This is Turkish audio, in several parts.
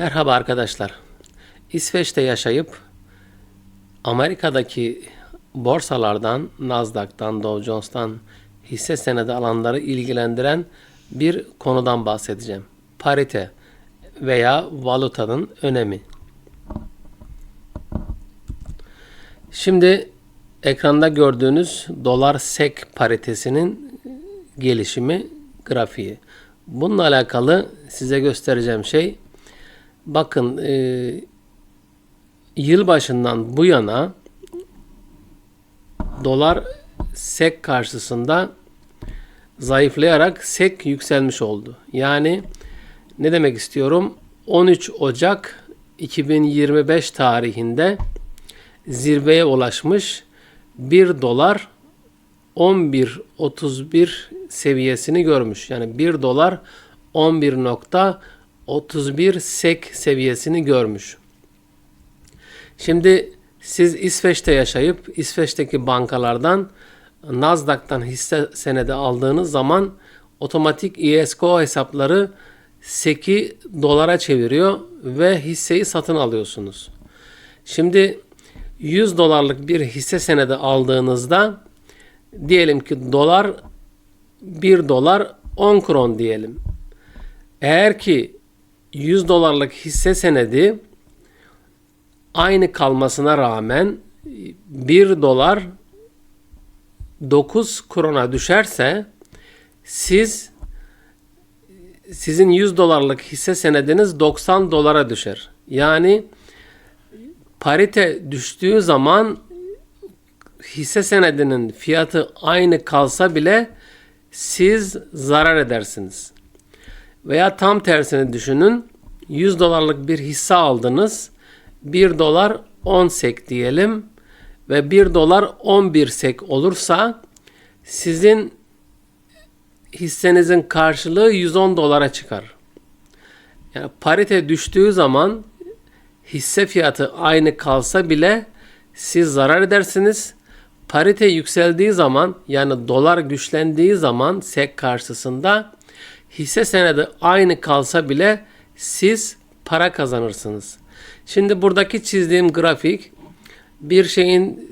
Merhaba arkadaşlar. İsveç'te yaşayıp Amerika'daki borsalardan, Nasdaq'tan, Dow Jones'tan hisse senedi alanları ilgilendiren bir konudan bahsedeceğim. Parite veya valutanın önemi. Şimdi ekranda gördüğünüz dolar sek paritesinin gelişimi grafiği. Bununla alakalı size göstereceğim şey bakın e, yılbaşından bu yana dolar sek karşısında zayıflayarak sek yükselmiş oldu. Yani ne demek istiyorum? 13 Ocak 2025 tarihinde zirveye ulaşmış 1 dolar 11.31 seviyesini görmüş. Yani 1 dolar 11.31 sek seviyesini görmüş. Şimdi siz İsveç'te yaşayıp İsveç'teki bankalardan Nasdaq'tan hisse senedi aldığınız zaman otomatik ISK hesapları SEK'i dolara çeviriyor ve hisseyi satın alıyorsunuz. Şimdi 100 dolarlık bir hisse senedi aldığınızda diyelim ki dolar 1 dolar 10 kron diyelim. Eğer ki 100 dolarlık hisse senedi aynı kalmasına rağmen 1 dolar 9 krona düşerse siz sizin 100 dolarlık hisse senediniz 90 dolara düşer. Yani parite düştüğü zaman hisse senedinin fiyatı aynı kalsa bile siz zarar edersiniz. Veya tam tersini düşünün. 100 dolarlık bir hisse aldınız. 1 dolar 10 sek diyelim ve 1 dolar 11 sek olursa sizin hissenizin karşılığı 110 dolara çıkar. Yani parite düştüğü zaman hisse fiyatı aynı kalsa bile siz zarar edersiniz. Parite yükseldiği zaman yani dolar güçlendiği zaman SEK karşısında hisse senedi aynı kalsa bile siz para kazanırsınız. Şimdi buradaki çizdiğim grafik bir şeyin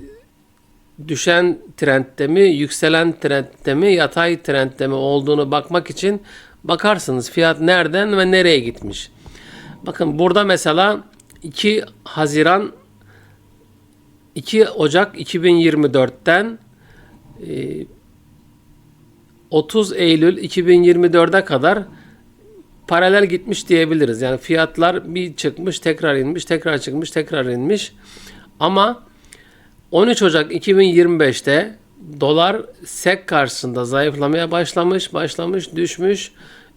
düşen trendde mi, yükselen trendde mi, yatay trendde mi olduğunu bakmak için bakarsınız fiyat nereden ve nereye gitmiş. Bakın burada mesela 2 Haziran 2 Ocak 2024'ten 30 Eylül 2024'e kadar paralel gitmiş diyebiliriz. Yani fiyatlar bir çıkmış, tekrar inmiş, tekrar çıkmış, tekrar inmiş. Ama 13 Ocak 2025'te dolar SEK karşısında zayıflamaya başlamış, başlamış, düşmüş.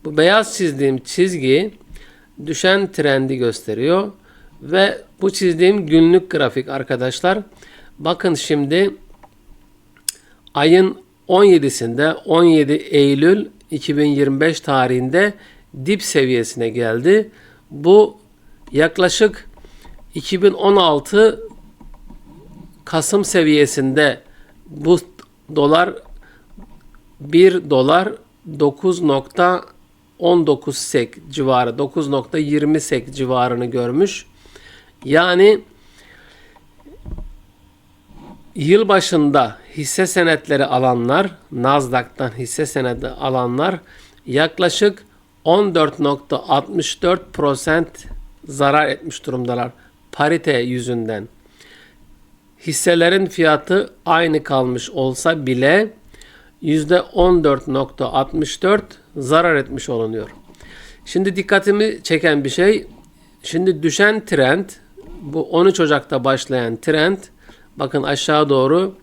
Bu beyaz çizdiğim çizgi düşen trendi gösteriyor. Ve bu çizdiğim günlük grafik arkadaşlar. Bakın şimdi ayın 17'sinde 17 Eylül 2025 tarihinde dip seviyesine geldi. Bu yaklaşık 2016 Kasım seviyesinde bu dolar 1 dolar 9.19 sek civarı 9.20 sek civarını görmüş. Yani yıl başında hisse senetleri alanlar, Nasdaq'tan hisse senedi alanlar yaklaşık 14.64% zarar etmiş durumdalar parite yüzünden. Hisselerin fiyatı aynı kalmış olsa bile %14.64 zarar etmiş olunuyor. Şimdi dikkatimi çeken bir şey, şimdi düşen trend bu 13 Ocak'ta başlayan trend bakın aşağı doğru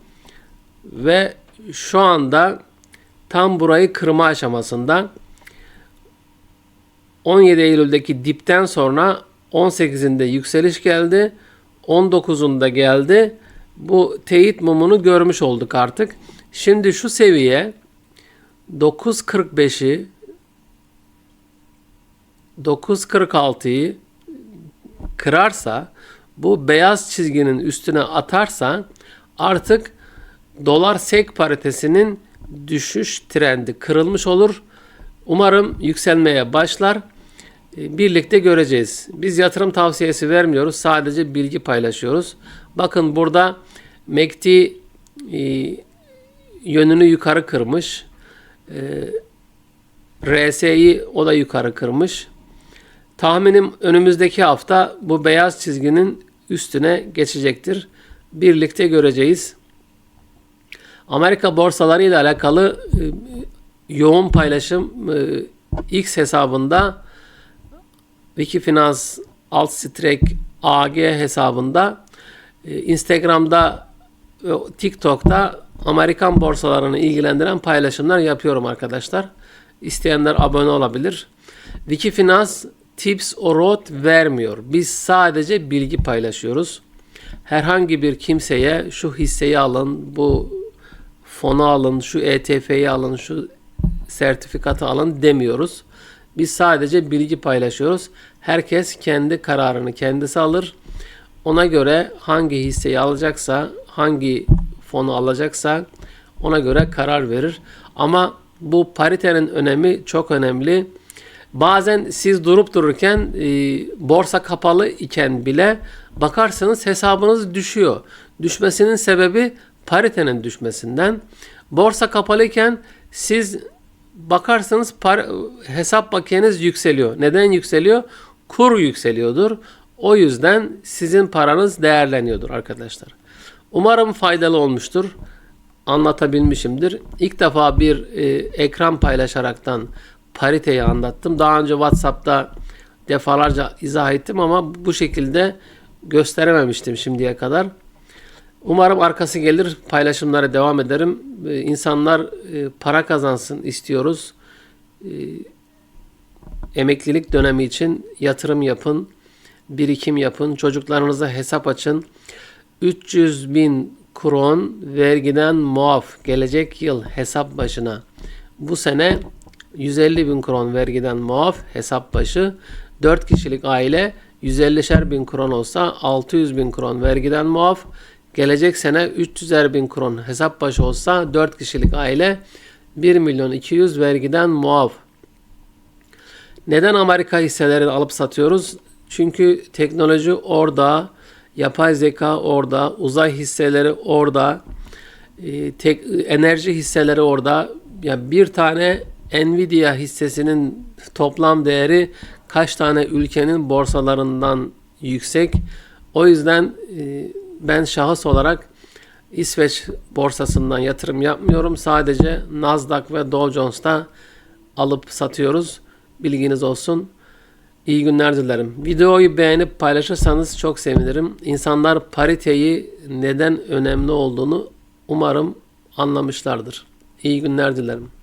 ve şu anda tam burayı kırma aşamasında 17 Eylül'deki dipten sonra 18'inde yükseliş geldi. 19'unda geldi. Bu teyit mumunu görmüş olduk artık. Şimdi şu seviye 9.45'i 9.46'yı kırarsa bu beyaz çizginin üstüne atarsa artık dolar sek paritesinin düşüş trendi kırılmış olur. Umarım yükselmeye başlar. E, Birlikte göreceğiz. Biz yatırım tavsiyesi vermiyoruz. Sadece bilgi paylaşıyoruz. Bakın burada MACD e, yönünü yukarı kırmış. E, RSI o da yukarı kırmış. Tahminim önümüzdeki hafta bu beyaz çizginin üstüne geçecektir. Birlikte göreceğiz. Amerika borsaları ile alakalı e, yoğun paylaşım e, X hesabında Wikifinance alt strek AG hesabında e, Instagram'da TikTok'ta Amerikan borsalarını ilgilendiren paylaşımlar yapıyorum arkadaşlar. İsteyenler abone olabilir. Wikifinance tips or road vermiyor. Biz sadece bilgi paylaşıyoruz. Herhangi bir kimseye şu hisseyi alın, bu fonu alın, şu ETF'yi alın, şu sertifikatı alın demiyoruz. Biz sadece bilgi paylaşıyoruz. Herkes kendi kararını kendisi alır. Ona göre hangi hisseyi alacaksa, hangi fonu alacaksa ona göre karar verir. Ama bu paritenin önemi çok önemli. Bazen siz durup dururken e, borsa kapalı iken bile bakarsanız hesabınız düşüyor. Düşmesinin sebebi paritenin düşmesinden. Borsa kapalıyken siz bakarsanız par- hesap bakiyeniz yükseliyor. Neden yükseliyor? Kur yükseliyordur. O yüzden sizin paranız değerleniyordur arkadaşlar. Umarım faydalı olmuştur. Anlatabilmişimdir. İlk defa bir e, ekran paylaşaraktan pariteyi anlattım. Daha önce WhatsApp'ta defalarca izah ettim ama bu şekilde gösterememiştim şimdiye kadar. Umarım arkası gelir. Paylaşımlara devam ederim. Ee, İnsanlar e, para kazansın istiyoruz. Ee, Emeklilik dönemi için yatırım yapın. Birikim yapın. Çocuklarınıza hesap açın. 300 bin kron vergiden muaf gelecek yıl hesap başına. Bu sene 150 bin kron vergiden muaf hesap başı. 4 kişilik aile 150'şer bin kron olsa 600 bin kron vergiden muaf. Gelecek sene 300'er bin kron hesap başı olsa 4 kişilik aile 1 milyon 200 vergiden muaf. Neden Amerika hisselerini alıp satıyoruz? Çünkü teknoloji orada, yapay zeka orada, uzay hisseleri orada, e, tek, enerji hisseleri orada. Ya bir tane Nvidia hissesinin toplam değeri kaç tane ülkenin borsalarından yüksek. O yüzden e, ben şahıs olarak İsveç borsasından yatırım yapmıyorum. Sadece Nasdaq ve Dow Jones'ta alıp satıyoruz. Bilginiz olsun. İyi günler dilerim. Videoyu beğenip paylaşırsanız çok sevinirim. İnsanlar pariteyi neden önemli olduğunu umarım anlamışlardır. İyi günler dilerim.